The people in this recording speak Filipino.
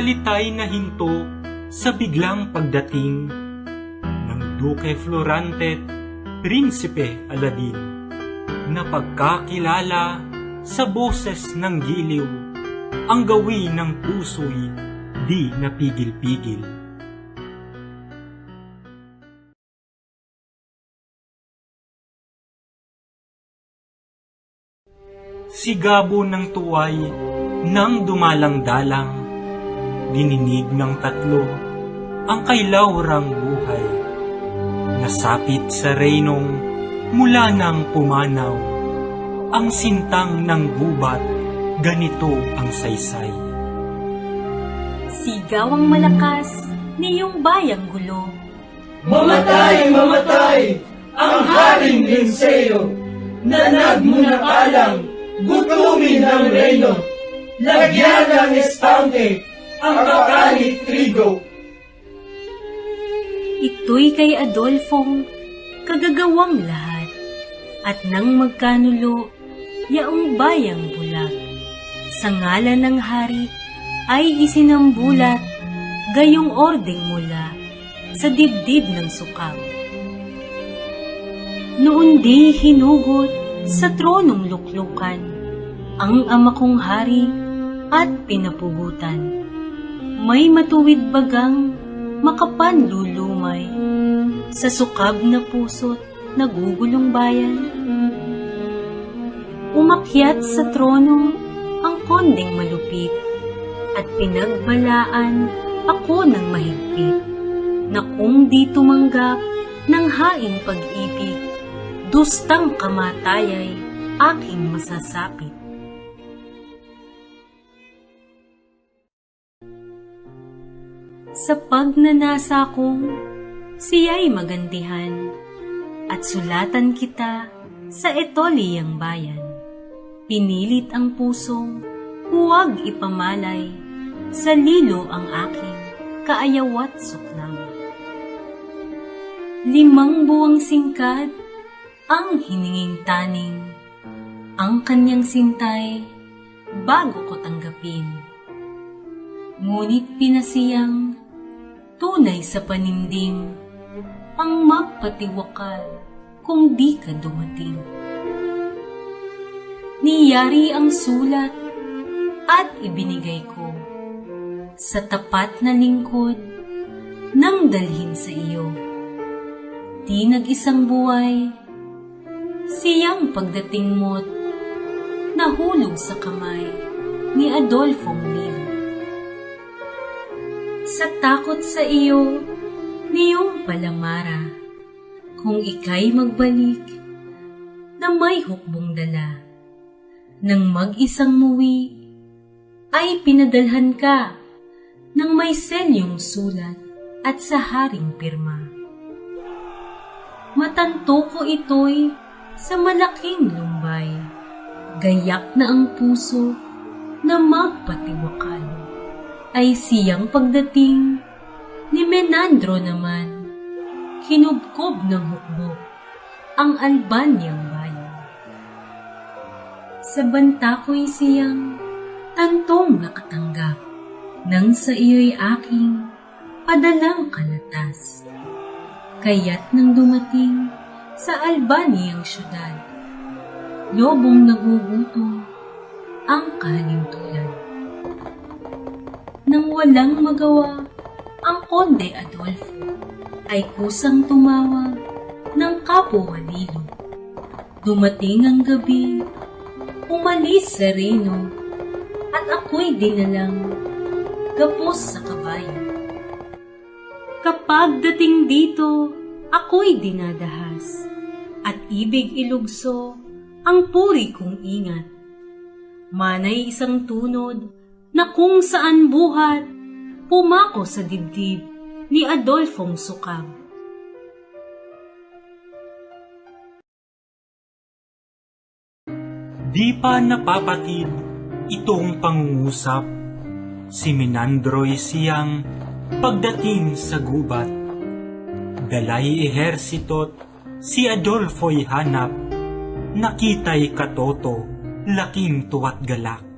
salita'y nahinto sa biglang pagdating ng Duque Florante, Prinsipe Aladin, na pagkakilala sa boses ng giliw, ang gawin ng puso'y di napigil-pigil. Sigabo ng tuway nang dumalang-dalang, dininig ng tatlo ang kailawrang buhay. Nasapit sa reynong mula nang pumanaw, ang sintang ng gubat, ganito ang saysay. Sigaw ang malakas niyong bayang gulo. Mamatay, mamatay, ang haring Linseo, na nagmunakalang gutumin ng reyno, lagyan ng espante ang kakalit trigo. Ito'y kay Adolfong kagagawang lahat. At nang magkanulo, yaong bayang bulag. Sa ngalan ng hari ay isinambulat gayong ordeng mula sa dibdib ng sukam. Noon di hinugot sa tronong luklukan ang ama kong hari at pinapugutan. May matuwid bagang makapanlulumay sa sukab na puso't nagugulong bayan. Umakyat sa trono ang kondeng malupit at pinagbalaan ako ng mahigpit na kung di tumanggap ng haing pag-ibig, dustang kamatayay aking masasapit. Sa pagnanasa kong siya'y magandihan at sulatan kita sa etoliyang bayan. Pinilit ang pusong huwag ipamalay sa lilo ang aking kaayawat suklam. Limang buwang singkad ang hininging taning, ang kanyang sintay bago ko tanggapin. Ngunit pinasiyang tunay sa panimdim ang magpatiwakal kung di ka dumating. Niyari ang sulat at ibinigay ko sa tapat na lingkod nang dalhin sa iyo. Di nag-isang buhay, siyang pagdating mo't nahulog sa kamay ni Adolfo Mil. Sa takot sa iyo, niyong palamara, kung ika'y magbalik, na may hukbong dala. Nang mag-isang muwi, ay pinadalhan ka ng may selyong sulat at sa haring pirma. Matanto ko ito'y sa malaking lumbay, gayak na ang puso na magpatiwakal ay siyang pagdating ni Menandro naman, kinubkob ng hukbo ang Albanyang bayan. Sa banta ko'y siyang tantong nakatanggap nang sa iyo'y aking padalang kalatas. Kaya't nang dumating sa Albanyang syudad, lobong nagugutom ang kahalintulan. Nang walang magawa, ang Konde Adolfo ay kusang tumawag ng kapuhalilo. Dumating ang gabi, umalis sa reno, at ako'y dinalang gapos sa kabayo. Kapag dating dito, ako'y dinadahas, at ibig ilugso ang puri kong ingat. Manay isang tunod na kung saan buhat, pumako sa dibdib ni Adolfong Sukab. Di pa napapatid itong pangungusap. Si Minandro'y siyang pagdating sa gubat. Dalay ehersito't si Adolfo'y hanap. Nakita'y katoto, laking tuwat galak.